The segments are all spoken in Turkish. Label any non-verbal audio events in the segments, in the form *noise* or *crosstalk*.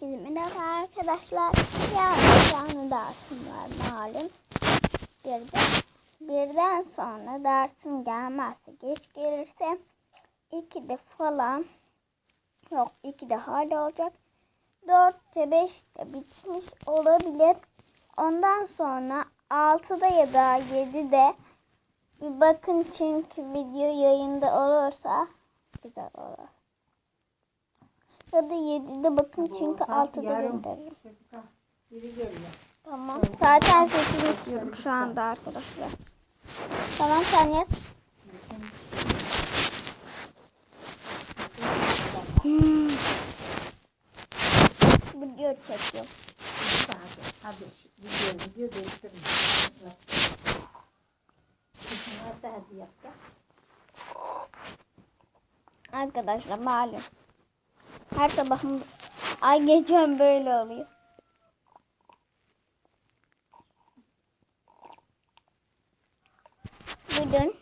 Herkese merhaba arkadaşlar. Yarın canlı dersim var malum. Bir de birden sonra dersim gelmezse geç gelirse iki de falan yok iki de hala olacak. Dörtte beşte bitmiş olabilir. Ondan sonra altıda ya da yedide bir bakın çünkü video yayında olursa güzel olur. Ya da 7'de bakın çünkü 6'da gönderirim. Tamam. Zaten sesi geçiyorum şu anda arkadaşlar. Tamam sen yat. Hmm. Video çekiyorum. Hadi, hadi. Hadi yap ya? Arkadaşlar malum. Her sabahım ay gecem böyle oluyor. Bugün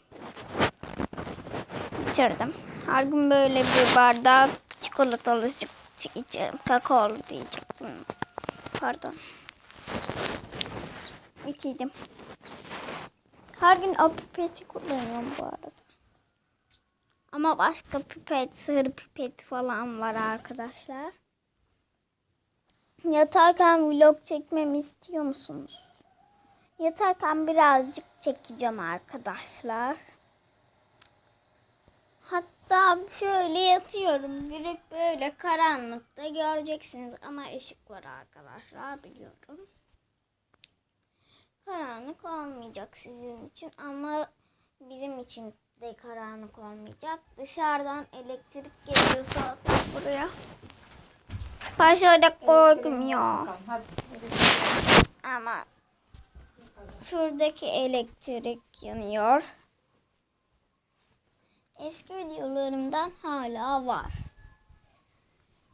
bitirdim. Her gün böyle bir bardak çikolatalı süt içerim. Kakaolu diyecektim. Pardon. İçiydim. Her gün o pipeti kullanıyorum bu arada. Ama başka pipet, sığır pipet falan var arkadaşlar. Yatarken vlog çekmemi istiyor musunuz? Yatarken birazcık çekeceğim arkadaşlar. Hatta şöyle yatıyorum. Direkt böyle karanlıkta göreceksiniz. Ama ışık var arkadaşlar biliyorum. Karanlık olmayacak sizin için ama bizim için de karanlık olmayacak. Dışarıdan elektrik geliyorsa buraya. Başarıda korkmuyor. Bakalım, hadi. Ama şuradaki elektrik yanıyor. Eski videolarımdan hala var.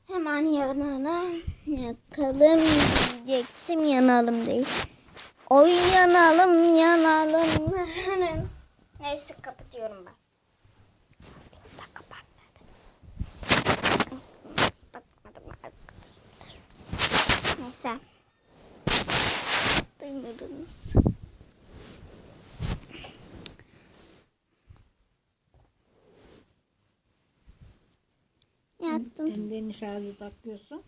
Hemen yanalım. Yakalım diyecektim yanalım değil. Oy yanalım yanalım. *laughs* Neyse kapatıyorum ben. Aslında kapatmadım. Aslında kapatmadım arkadaşlar. Neyse. Duymadınız. Yattım. Ellerini şarjı takıyorsun.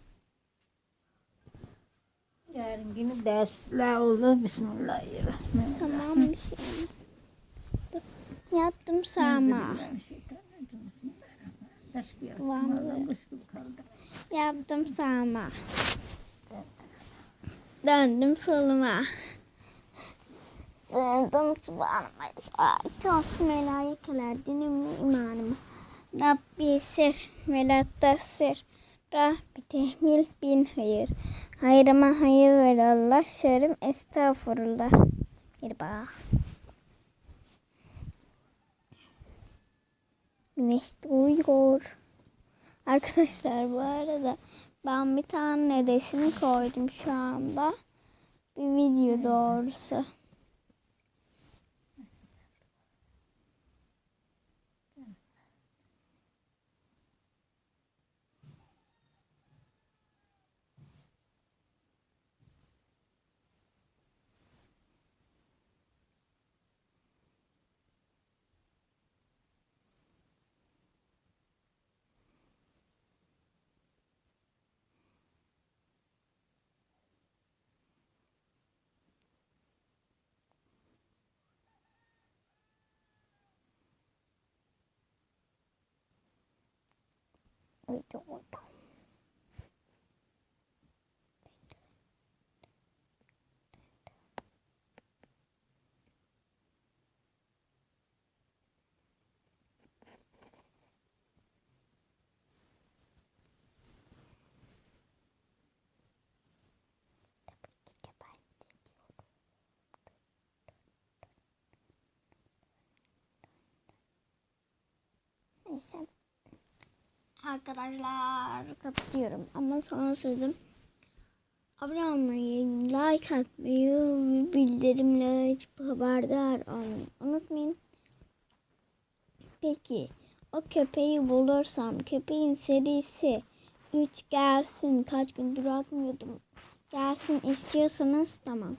Yarın günü dersler olur. Bismillahirrahmanirrahim. Tamam bir şey olmaz. Yattım sağma. Yaptım sağma. Döndüm soluma. Sığındım subhanıma. Olsun melaikeler dinimle imanıma. Rabbi sir velatta sir. Rabbi tehmil bin hayır. Hayrıma hayır ver Allah. Şerim estağfurullah. Bir bak. Güneş doğuyor. Arkadaşlar bu arada ben bir tane resim koydum şu anda. Bir video doğrusu. oydu oydu. Neyse Arkadaşlar kapatıyorum ama sonra sözüm abone olmayı, like atmayı, bildirimle açıp haberdar olmayı unutmayın. Peki o köpeği bulursam köpeğin serisi 3 gelsin. Kaç gündür atmıyordum. Gelsin istiyorsanız tamam.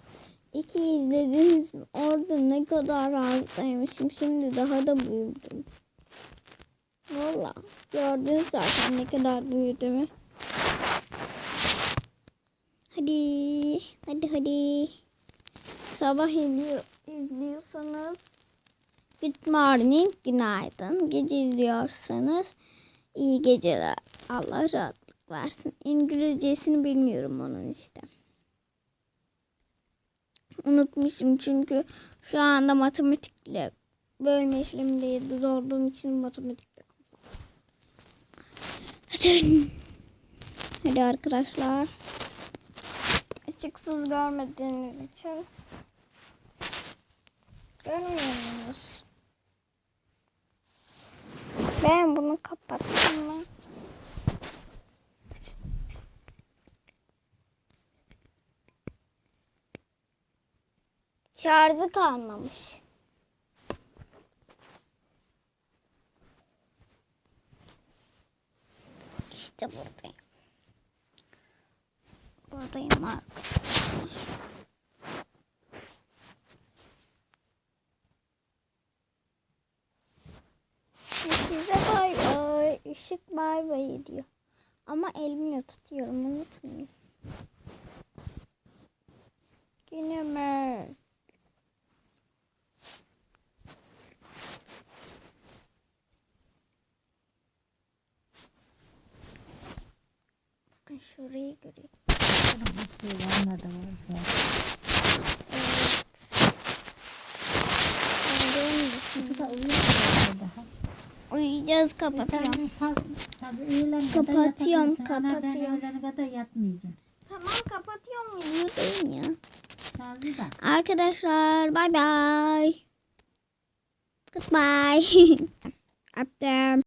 2 izlediniz mi? Orada ne kadar hastaymışım. Şimdi daha da büyüdüm. Valla gördünüz zaten ne kadar büyüdüğümü. Hadi, hadi, hadi. Sabah izliyor, izliyorsanız good morning, günaydın. Gece izliyorsanız iyi geceler. Allah rahatlık versin. İngilizcesini bilmiyorum onun işte. Unutmuşum çünkü şu anda matematikle bölme işleminde olduğum için matematikle. Hadi. Hadi arkadaşlar. Işıksız görmediğiniz için görmüyorsunuz. Ben bunu kapattım mı? Şarjı kalmamış. İşte buradayım. Buradayım arkadaşlar. Size bay bay. Işık bay bay diyor. Ama elimle tutuyorum unutmayın. Yine mi? Bakın şurayı göreyim. Var da var. Evet. Uyuyacağız kapatıyorum. Kapatıyorum, kapatıyorum. Ben. Tamam kapatıyorum videodayım ya. Arkadaşlar bye bye. Goodbye. *laughs* Öptüm.